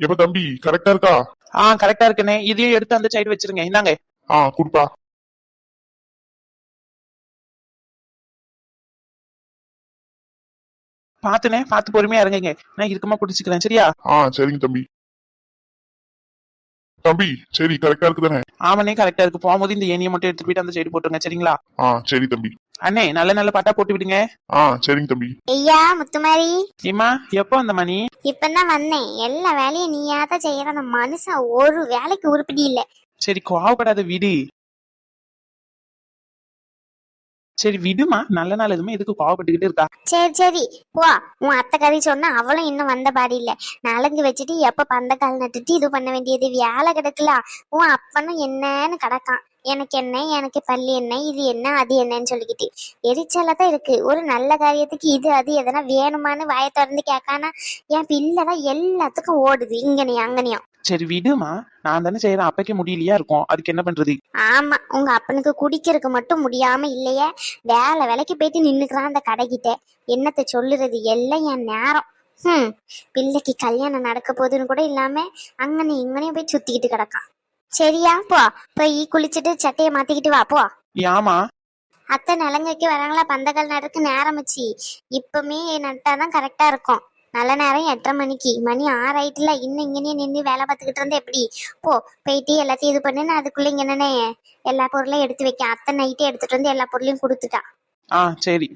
எப்ப தம்பி? கரெக்டா இருக்கா? ஆ கரெக்டா இருக்குண்ணே இதையும் எடுத்து அந்த சைடு வச்சிருங்க. இந்தாங்க. ஆ குடுப்பா. பாத்துனே பாத்து பொறுமையா இறங்குங்க நான் இருக்கமா குடிச்சுக்கிறேன். சரியா? ஆ சரிங்க தம்பி. தம்பி சரி கரெக்டா இருக்கு தானே ஆமாண்ணே கரெக்டா இருக்கு. போகும்போது இந்த ஏனியை மட்டும் எடுத்துட்டு போயிட்டு அந்த சைடு போட்டுருங்க சரிங்களா? ஆ சரி தம்பி. அண்ணே நல்ல நல்ல பாட்டா போட்டு விடுங்க. ஆ சரிங்க தம்பி. ஐயா முத்துமாரி. ஏமா எப்போ அந்த மணி? இப்பதான் வந்தேன். எல்லா வேலையும் நீயா தான் செய்யற அந்த மனுஷன் ஒரு வேலைக்கு உருப்படி இல்ல. சரி கோவப்படாத விடு. சரி விடுமா. நல்ல நாள் எதுவுமே எதுக்கு கோவப்பட்டுக்கிட்டு இருக்கா? சரி சரி. போ. உன் அத்தை கதை சொன்னா அவளும் இன்னும் வந்த பாடி இல்ல. நலங்கு வச்சுட்டு எப்ப பந்தக்கால் நட்டுட்டு இது பண்ண வேண்டியது? வேலை கிடக்குல. உன் அப்பனும் என்னன்னு கிடக்கான். எனக்கு என்ன எனக்கு பள்ளி என்ன இது என்ன அது என்னன்னு சொல்லிக்கிட்டு. எரிச்சலா தான் இருக்கு. ஒரு நல்ல காரியத்துக்கு இது அது எதனா வேணுமான்னு வாயை திறந்து கேட்கானா என் பிள்ளைதான் எல்லாத்துக்கும் ஓடுது. இங்கனையும் அங்கனையும். சரி விடுமா. நான் தானே செய்யறேன் அப்பக்கே முடியலையா இருக்கும். அதுக்கு என்ன பண்றது? ஆமா. உங்க அப்பனுக்கு குடிக்கிறதுக்கு மட்டும் முடியாம இல்லையே. வேலை வேலைக்கு போயிட்டு நின்னுக்கிறான் அந்த கடைக்கிட்ட என்னத்த சொல்லுறது? எல்லாம் என் நேரம். ஹம். பிள்ளைக்கு கல்யாணம் நடக்க போகுதுன்னு கூட இல்லாம அங்கனே இங்கனையும் போய் சுத்திக்கிட்டு கிடக்கான். சரியா போ. போய் குளிச்சுட்டு சட்டையை மாத்திக்கிட்டு வா போ. ஏமா அத்தை நலங்கைக்கு வராங்களா? பந்தக்கால் நடக்கு நேரம் வச்சு இப்பவுமே நட்டாதான் கரெக்டா இருக்கும். நல்ல நேரம் எட்டரை மணிக்கு. மணி ஆறாயிட்டுல இன்னும் இங்கனே நின்று வேலை பார்த்துக்கிட்டு இருந்தா எப்படி? போ போயிட்டு எல்லாத்தையும் இது பண்ணு நான் அதுக்குள்ள இங்க என்னனே எல்லா பொருளையும் எடுத்து வைக்க அத்தை நைட்டே எடுத்துட்டு வந்து எல்லா பொருளையும் கொடுத்துட்டா. ஆ சரி.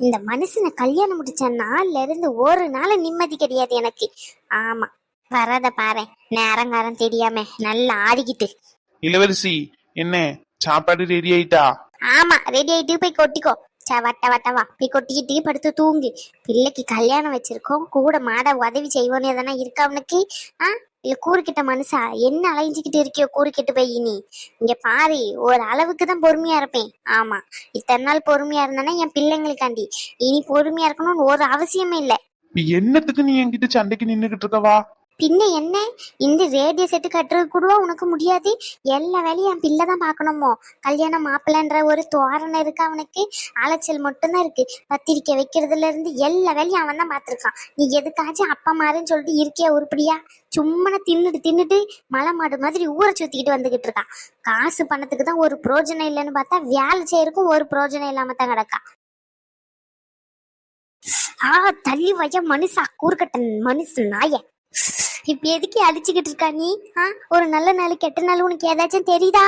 இந்த மனுஷனை கல்யாணம் முடிச்ச நாள்ல இருந்து ஒரு நாள் நிம்மதி கிடையாது எனக்கு. ஆமா வரத பாரு. நேரங்காரம் தெரியாம நல்லா ஆடிக்கிட்டு. இளவரசி என்ன சாப்பாடு ரெடி ஆயிட்டா? ஆமா ரெடி ஆயிட்டு போய் கொட்டிக்கோ. வட்ட வட்ட வா. போய் கொட்டிக்கிட்டு படுத்து தூங்கு. பிள்ளைக்கு கல்யாணம் வச்சிருக்கோம். கூட மாட உதவி செய்வோன்னு எதனா இருக்கா அவனுக்கு ஆ? இல்ல கூறுக்கிட்ட மனுஷா என்ன அலைஞ்சிக்கிட்டு இருக்கியோ கூறுக்கிட்டு போய் நீ இங்க பாரு ஒரு அளவுக்கு தான் பொறுமையா இருப்பேன். ஆமா. இத்தனை நாள் பொறுமையா இருந்தேன்னா என் பிள்ளைங்களுக்காண்டி. இனி பொறுமையா இருக்கணும்னு ஒரு அவசியமே இல்ல. என்னத்துக்கு நீ என்கிட்ட சண்டைக்கு நின்னுகிட்டு இருக்கவா? பின்ன என்ன? இந்த ரேடியோ செட்டு கட்டுறது கூட உனக்கு முடியாது? எல்லா வேலையும் என் பிள்ளை தான் பார்க்கணுமோ? கல்யாணம் மாப்பிள்ளைன்ற ஒரு தோரணை இருக்கு அவனுக்கு. அலைச்சல் மட்டும்தான் இருக்கு. பத்திரிக்கை வைக்கிறதுல இருந்து எல்லா வேலையும் அவன் தான் பார்த்துருக்கான். நீ எதுக்காச்சும் அப்பா மாருன்னு சொல்லிட்டு இருக்கியா உருப்படியா? சும்மனை தின்னுட்டு தின்னுட்டு மலை மாடு மாதிரி ஊரை சுத்திக்கிட்டு வந்துகிட்டு இருக்கான். காசு பணத்துக்கு தான் ஒரு பிரோஜனம் இல்லைன்னு பார்த்தா வேலை செய்யறக்கும் ஒரு பிரோஜனம் இல்லாம தான் கிடக்கா ஆ தள்ளி வைய மனுஷா கூறுகட்டன் மனுஷன் நாய. இப்ப எதுக்கு அடிச்சுக்கிட்டு இருக்கா நீ? ஆ? ஒரு நல்ல நாள் கெட்ட நாள் உனக்கு ஏதாச்சும் தெரியுதா?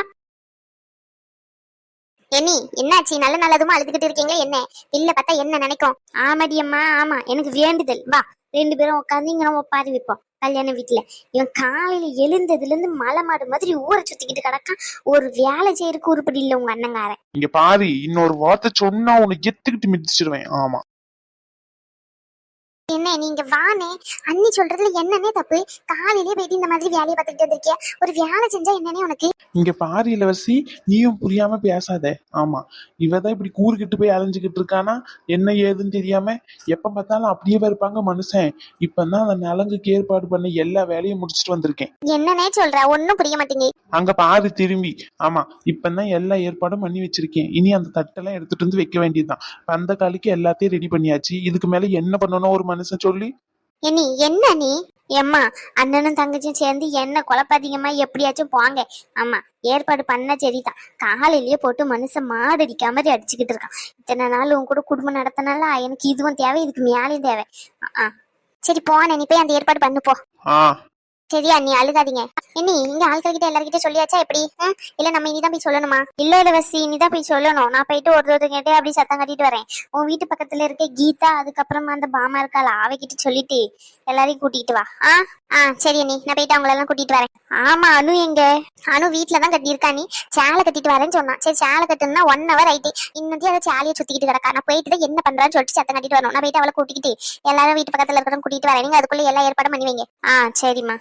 என்னி என்னாச்சு? நல்ல நல்லதுமா அழுதுகிட்டு இருக்கீங்களா என்ன? இல்ல பார்த்தா என்ன நினைக்கும்? ஆமாடி அம்மா ஆமா. எனக்கு வேண்டுதல். வா ரெண்டு பேரும் உட்காந்து இங்க நம்ம ஒப்பாரி வைப்போம். கல்யாண வீட்டுல இவன் காலையில எழுந்ததுல இருந்து மலை மாடு மாதிரி ஊரை சுத்திக்கிட்டு கிடக்கான். ஒரு வேலை செய்யறதுக்கு உருப்படி இல்ல உங்க அண்ணங்காரன். இங்க பாரு இன்னொரு வார்த்தை சொன்னா உனக்கு எத்துக்கிட்டு மிதிச்சிருவேன். ஆமா. என்ன நீங்க வானே. அண்ணி சொல்றதுல என்னன்னே தப்பு. காலையிலே போயிட்டு இந்த மாதிரி வேலையை பார்த்துக்கிட்டு வந்திருக்கிய? ஒரு வேலை செஞ்சா என்னன்னே உனக்கு? இங்க பாரு இளவரசி நீயும் புரியாம பேசாத. ஆமா இவதான் இப்படி கூறுகிட்டு போய் அலைஞ்சுக்கிட்டு இருக்கானா? என்ன ஏதுன்னு தெரியாம எப்ப பார்த்தாலும் அப்படியே இருப்பாங்க மனுஷன். இப்பதான் அந்த நலங்குக்கு ஏற்பாடு பண்ண எல்லா வேலையும் முடிச்சிட்டு வந்திருக்கேன். என்னன்னே சொல்ற ஒன்னும் புரிய மாட்டேங்குது. அங்க பாரு திரும்பி. ஆமா இப்பதான் எல்லா ஏற்பாடும் பண்ணி வச்சிருக்கேன். இனி அந்த தட்டெல்லாம் எடுத்துட்டு வந்து வைக்க வேண்டியதுதான். பந்த காலிக்கு எல்லாத்தையும் ரெடி பண்ணியாச்சு. இதுக்கு மேல என்ன பண்ணணும் ஒரு மனுஷன் சொல்லி? என்னி என்ன நீ? எம்மா அண்ணனும் தங்கச்சியும் சேர்ந்து என்ன குழப்பாதீங்கம்மா எப்படியாச்சும் போங்க. ஆமா ஏற்பாடு பண்ண சரிதான். காலையிலேயே போட்டு மனுஷன் மாடு அடிக்காம மாதிரி அடிச்சுக்கிட்டு இருக்கான். இத்தனை நாள் உன் கூட குடும்பம் நடத்தினால எனக்கு இதுவும் தேவை இதுக்கு மேலேயும் தேவை. ஆ சரி போன நீ போய் அந்த ஏற்பாடு பண்ணு போ. சரியா நீ அழுகாதீங்க இனி இங்க ஆட்கள் கிட்ட எல்லார்கிட்ட சொல்லியாச்சா எப்படி? இல்ல நம்ம இனிதான் போய் சொல்லணுமா? இல்ல இளவரசி இனிதான் போய் சொல்லணும். நான் போயிட்டு ஒரு ஒருத்தர் கிட்ட அப்படி சத்தம் கட்டிட்டு வரேன். உன் வீட்டு பக்கத்துல இருக்க கீதா அதுக்கப்புறமா அந்த பாமா இருக்காளா அவகிட்ட சொல்லிட்டு எல்லாரையும் கூட்டிட்டு வா. ஆ? ஆ சரி நீ நான் போயிட்டு அவங்கள எல்லாம் கூட்டிட்டு வரேன். ஆமா அனு எங்க? அனு வீட்டுல தான் கட்டியிருக்கா நீ சேலை கட்டிட்டு வரேன்னு சொன்னான். சரி சேலை கட்டுனா ஒன் ஹவர் ஆயிட்டு. இன்னும் அதை சேலையை சுத்திக்கிட்டு கிடக்கா. நான் போயிட்டு தான் என்ன பண்றான்னு சொல்லிட்டு சத்தம் கட்டிட்டு வரணும். நான் போயிட்டு அவளை கூட்டிக்கிட்டு எல்லாரும் வீட்டு பக்கத்துல இருக்கிறவங்க கூட்டிட்டு வரேன். நீங்க அதுக்குள்ள எல்லா ஏற்பாடும் பண்ணி வைங்க. ஆ சரிம்மா.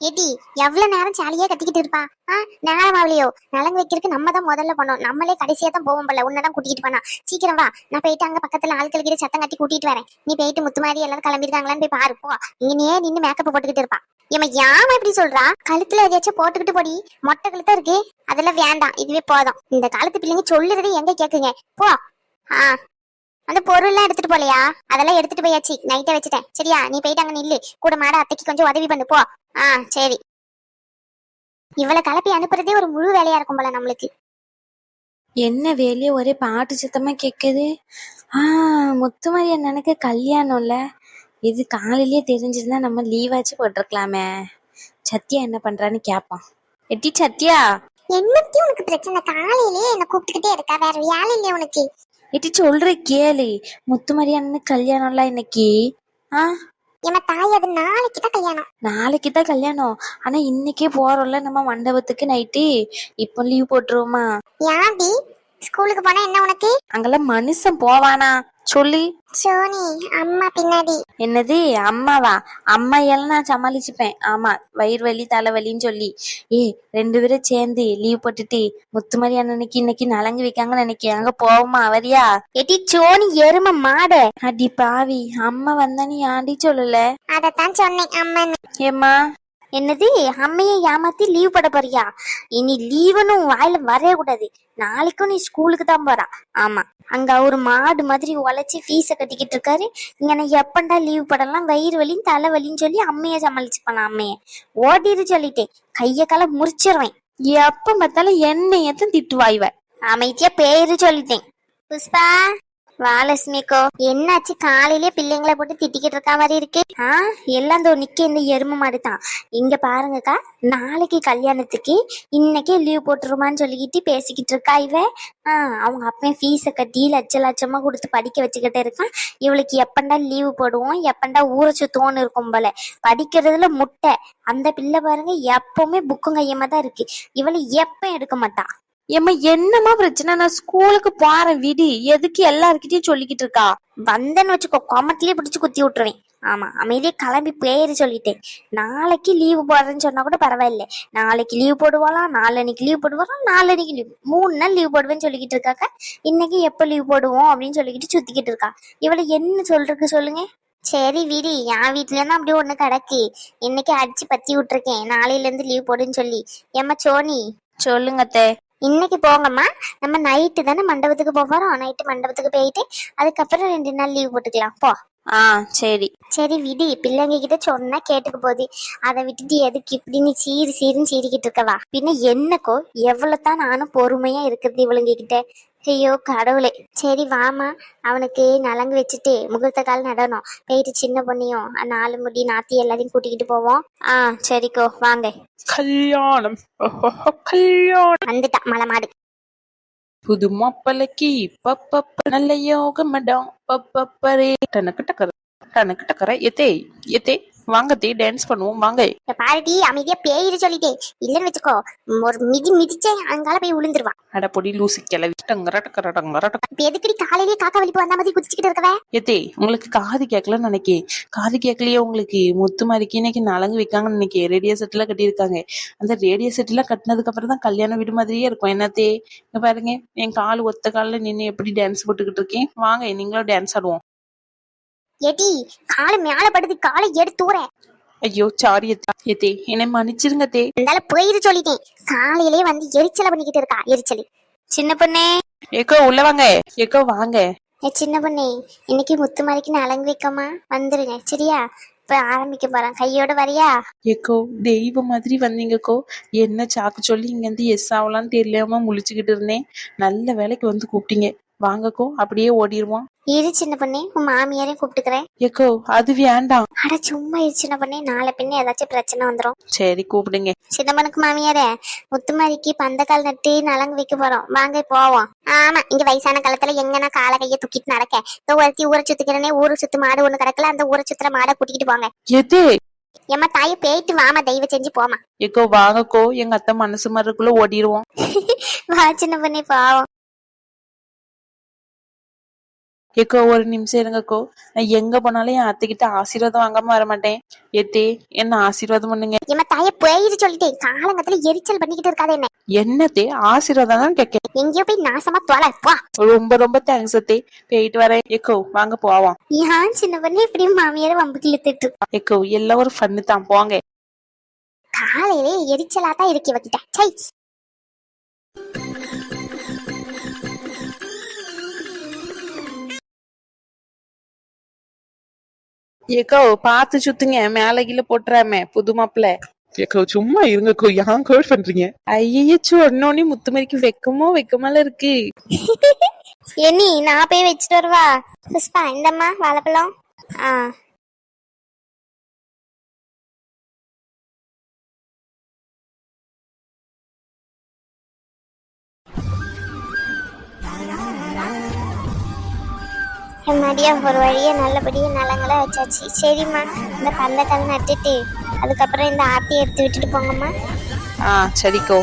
எடி எவ்வளவு நேரம் சாலியா கத்திக்கிட்டு இருப்பா? ஆ நேரமாவலையோ நலங்கு வைக்கிறதுக்கு நம்ம தான் முதல்ல பண்ணோம் நம்மளே கடைசியா தான் போவோம் போல. உன்னதான் கூட்டிட்டு போனா. சீக்கிரம் வா. நான் போயிட்டு அங்க பக்கத்துல ஆட்கள் கிட்ட சத்தம் கட்டி கூட்டிட்டு வரேன். நீ போயிட்டு முத்து மாதிரி எல்லாரும் கிளம்பிருக்காங்களான்னு போய் பாரு போ. இங்கனே நின்னு மேக்கப் போட்டுக்கிட்டு இருப்பா. ஏமா யாம இப்படி சொல்றா? கழுத்துல எதையாச்சும் போட்டுக்கிட்டு போடி. மொட்டை கழுத்தா இருக்கு. அதெல்லாம் வேண்டாம். இதுவே போதும். இந்த காலத்து பிள்ளைங்க சொல்லுறது எங்க கேக்குங்க? போ. ஆ. அந்த பொருள்லாம் எடுத்துட்டு போலையா? அதெல்லாம் எடுத்துட்டு போயாச்சு. நைட்டே வச்சுட்டேன். சரியா? நீ போயிட்டு அங்க நில்லு. கூட மாட அத்தைக்கு கொஞ்சம் உதவி பண்ணு. போ. ஆ சரி. இவளை கிளப்பி அனுப்புறதே ஒரு முழு வேலையா இருக்கும் போல நம்மளுக்கு. என்ன வெளியே ஒரே பாட்டு சத்தமா கேக்குது ஆ முத்துமாரி அண்ணனுக்கு கல்யாணம்ல. இது காலையிலேயே தெரிஞ்சிருந்தா நம்ம லீவாச்சு போட்டிருக்கலாமே. சத்யா என்ன பண்றான்னு கேட்பான். எட்டி சத்யா. என்னத்தையும் உனக்கு பிரச்சனை? காலையிலேயே என்ன கூப்பிட்டுக்கிட்டே இருக்கா. வேற வேலை இல்லையா உனக்கு? எட்டி சொல்ற கேளு. முத்துமாரி அண்ணனுக்கு கல்யாணம்ல இன்னைக்கு. ஆ? எம்ம தாய் அது நாளைக்கு தான் கல்யாணம். நாளைக்கு தான் கல்யாணம். ஆனா இன்னைக்கே போறோம்ல நம்ம மண்டபத்துக்கு நைட்டு. இப்போ லீவ் போட்டுருவோமா? யாண்டி ஸ்கூலுக்கு போனா என்ன உனக்கு? அங்கெல்லாம் மனுஷன் போவானா? சொல்லி. சோனி அம்மா பின்னாடி. என்னது? அம்மாவா? அம்மா எல்லாம் நான் சமாளிச்சுப்பேன். ஆமா வயிறு வலி தலைவலின்னு சொல்லி. ஏ ரெண்டு பேரும் சேர்ந்து லீவ் போட்டுட்டு முத்துமாரி அண்ணனுக்கு இன்னைக்கு நலங்கு வைக்காங்கன்னு நினைக்கிறேன். அங்க போவோமா வரியா எடி சோனி எரும மாட. அடி பாவி அம்மா வந்தா நீ ஆண்டி சொல்லல. அதத்தான் சொன்னேன் அம்மன் ஏம்மா? என்னது அம்மையை ஏமாத்தி லீவ் போட போறியா? இனி லீவுன்னு உன் வாயில வரவே கூடாது. நாளைக்கும் நீ ஸ்கூலுக்கு தான் போறா. ஆமா அங்க ஒரு மாடு மாதிரி உழைச்சி ஃபீஸை கட்டிக்கிட்டு இருக்காரு. இங்க நான் எப்பண்டா லீவ் படலாம்? வயிறு வலின்னு தலை வலின்னு சொல்லி அம்மைய சமாளிச்சு பண்ண அம்மைய? ஓடிடு சொல்லிட்டேன். கைய கால முறிச்சிருவேன். எப்ப பார்த்தாலும் என்னையத்தான் திட்டு இவ. அமைதியா பேரு சொல்லிட்டேன். புஷ்பா வாலட்சுமிக்கோ என்னாச்சு? காலையிலே பிள்ளைங்களை போட்டு திட்டிக்கிட்டு இருக்கா மாதிரி இருக்கு. ஆ எல்லாம் தோ நிக்க இந்த எரும மாதிரி தான் இங்க பாருங்கக்கா நாளைக்கு கல்யாணத்துக்கு இன்னைக்கே லீவ் போட்டுருமான்னு சொல்லிக்கிட்டு பேசிக்கிட்டு இருக்கா இவ. ஆ அவங்க அப்பன் ஃபீஸை கட்டி லட்ச லட்சமா கொடுத்து படிக்க வச்சுக்கிட்டே இருக்கான் இவளுக்கு எப்பண்டா லீவு போடுவோம் எப்பண்டா ஊரை சுத்துவோன்னு இருக்கும் போல. படிக்கிறதுல முட்டை. அந்த பிள்ளை பாருங்க எப்பவுமே புக்கும் கையமா தான் இருக்கு. இவளை எப்ப எடுக்க மாட்டா. ஏம்மா என்னம்மா பிரச்சனை? நான் ஸ்கூலுக்கு போறேன் விடு. எதுக்கு எல்லார்கிட்டயும் சொல்லிக்கிட்டு இருக்கா? வந்தேன்னு வச்சுக்கோ கொமட்டிலே பிடிச்சு குத்தி விட்டுருவேன். ஆமா அமைதியே கிளம்பி பேரு சொல்லிட்டேன். நாளைக்கு லீவு போடுறேன்னு சொன்னா கூட பரவாயில்ல. நாளைக்கு லீவ் போடுவாளாம் நாளன்னைக்கு லீவ் போடுவாளாம் நாளன்னைக்கு லீவ். மூணு நாள் லீவ் போடுவேன்னு சொல்லிக்கிட்டு இருக்காக்க? இன்னைக்கு எப்போ லீவ் போடுவோம் அப்படின்னு சொல்லிக்கிட்டு சுத்திக்கிட்டு இருக்கா. இவளை என்ன சொல்றதுக்கு சொல்லுங்க? சரி விடி. என் வீட்ல தான் அப்படி ஒண்ணு கிடக்கு. இன்னைக்கு அடிச்சு பத்தி விட்டுருக்கேன். நாளையில இருந்து லீவ் போடுன்னு சொல்லி. ஏம்மா சோனி? சொல்லுங்க அத்தை. இன்னைக்கு போங்கம்மா. நம்ம நைட்டு தானே மண்டபத்துக்கு போக போறோம் நைட்டு மண்டபத்துக்கு போயிட்டு அதுக்கப்புறம் ரெண்டு நாள் லீவ் போட்டுக்கலாம். போ. ஆ சரி. சரி விடி. பிள்ளைங்க கிட்ட சொன்னா கேட்டுக்க போகுது. அதை விட்டுட்டு எதுக்கு இப்படி நீ சீரி சீருன்னு சீறிக்கிட்டு இருக்கவா? பின்ன என்னக்கோ? எவ்வளவு தான் நானும் பொறுமையா இருக்கிறது இவளுங்க கிட்ட ஐயோ கடவுளே. சரி வாமா அவனுக்கு நலங்கு வச்சுட்டு முகூர்த்த கால் நடணும். போயிட்டு சின்ன பொண்ணையும் நாலு முடி நாத்தி எல்லாரையும் கூட்டிக்கிட்டு போவோம். ஆ சரிக்கோ வாங்க. கல்யாணம். கல்யாணம். வந்துட்டா மலை மாடு புது மாப்பிள்ளைக்கு பப்பப்ப நல்ல யோகமடம் பப்பப்பரே டனக்கு டக்கர டனக்கு டக்கர. எத்தே எத்தே. வாங்க தே டான்ஸ் பண்ணுவோம் வாங்க. இப்ப பாருடி அமைதியா பேயிரு சொல்லிட்டேன் இல்லைன்னு வச்சுக்கோ ஒரு மிதி மிதிச்சே அங்கால போய் விழுந்துருவா அட பொடி லூசி கிளவி. இப்ப எதுக்கடி காலையிலேயே காக்கா வலிப்பு வந்த மாதிரி குதிச்சுக்கிட்டு இருக்கவ? எத்தே உங்களுக்கு காது கேட்கலன்னு நினைக்கேன் காது கேட்கலையே உங்களுக்கு. முத்து மாதிரிக்கு இன்னைக்கு நலங்கு வைக்காங்கன்னு நினைக்கிறேன் ரேடியோ செட்ல கட்டியிருக்காங்க. அந்த ரேடியோ செட்ல கட்டினதுக்கு அப்புறம் தான் கல்யாண வீடு மாதிரியே இருக்கும். என்னத்தே? இங்க பாருங்க. என் கால் ஒத்த கால்ல நின்று எப்படி டான்ஸ் போட்டுக்கிட்டு இருக்கேன்? வாங்க நீங்களும் டான்ஸ் ஆடுவோம். எடி காலை மேல படுத்து காலை எடுத்து ஊற ஐயோ சாரி எத்தே என்னை மன்னிச்சிருங்க தே. இருந்தாலும் போயிரு சொல்லிட்டேன். காலையிலேயே வந்து எரிச்சலை பண்ணிக்கிட்டு இருக்கா எரிச்சல். சின்ன பொண்ணே. ஏக்கோ உள்ள வாங்க. ஏக்கோ வாங்க. ஏ சின்ன பொண்ணே இன்னைக்கு முத்து மாதிரிக்கு நலங்கு வைக்கமா வந்துருங்க சரியா? இப்ப ஆரம்பிக்க போறேன் கையோட வரியா? ஏக்கோ தெய்வ மாதிரி வந்தீங்கக்கோ. என்ன சாக்கு சொல்லி இங்க இருந்து எஸ் ஆகலாம்னு தெரியாம முழிச்சுக்கிட்டு இருந்தேன். நல்ல வேலைக்கு வந்து கூப்பிட்டீங்க. வாங்கக்கோ அப்படியே ஓடிடுவோம் இரு சின்ன பொண்ணே. உன் மாமியாரையும் கூப்பிட்டுக்கிறேன். ஏக்கோ அது வேண்டாம். அட சும்மா இரு சின்ன பொண்ணே. நாளை பின்ன ஏதாச்சும் பிரச்சனை வந்துடும் சரி கூப்பிடுங்க. சிதம்பனுக்கு மாமியாரே முத்துமாரிக்கு பந்தக்கால் நட்டு நலங்கு வைக்க போறோம். வாங்க போவோம். ஆமா இங்க வயசான காலத்துல எங்கன்னா கால கைய தூக்கிட்டு நடக்க. இந்த ஒருத்தி ஊரை சுத்துக்கிறனே ஊரை சுத்து மாடு ஒண்ணு கிடக்கல அந்த ஊரை சுத்துற மாடை கூட்டிக்கிட்டு போங்க. எதே? ஏம்மா தாயை போயிட்டு வாமா தெய்வ செஞ்சு போமா. ஏக்கோ வாங்கக்கோ. எங்க அத்தை மனசு மரக்குள்ள ஓடிடுவோம் வா சின்ன பண்ணி பாவம். ஏக்கோ ஒரு நிமிஷம் இருங்கக்கோ. நான் எங்க போனாலும் என் அத்தைக்கிட்ட ஆசீர்வாதம் வாங்காம வர மாட்டேன் எத்தே என்ன ஆசீர்வாதம் பண்ணுங்க? ஏம்மா தாயை போயிட்டு சொல்லிட்டேன் காலங்கத்துல எரிச்சல் பண்ணிக்கிட்டு இருக்காது என்ன? என்னத்தே ஆசீர்வாதம் தான் கேட்க எங்கேயோ போய் நாசமா தொலை வா ரொம்ப ரொம்ப தேங்க்ஸ் அத்தே. போயிட்டு வரேன். ஏக்கோ வாங்க போவோம். ஏன் சின்ன பண்ணி இப்படி மாமியார வம்புக்கு இழுத்துட்டு? ஏக்கோ எல்லாம் ஒரு ஃபன்னு தான். போங்க. காலையிலே எரிச்சலா தான் இருக்கு இவகிட்ட. சை ஏக்கோ பார்த்து சுத்துங்க. மேல கீழே போட்டுறாம புது மாப்பிள்ள ஏக்கோ சும்மா இருங்கக்கோ ஏன் கேர்ட் பண்றீங்க. ஐயோ சொன்னோனே முத்துமரிக்கு வெக்கமோ வெக்கமால இருக்கு. என்னி நான் போய் வச்சுட்டு வரவா. புஷ்பா இந்தம்மா வாழைப்பழம். ஆ. முன்னாடியே ஒரு வழியாக நல்லபடியாக நலங்களை வச்சாச்சு. சரிம்மா இந்த பந்தக்கால் நட்டுட்டு அதுக்கப்புறம் இந்த ஆத்தி எடுத்து விட்டுட்டு போங்கம்மா. ஆ சரிக்கோ.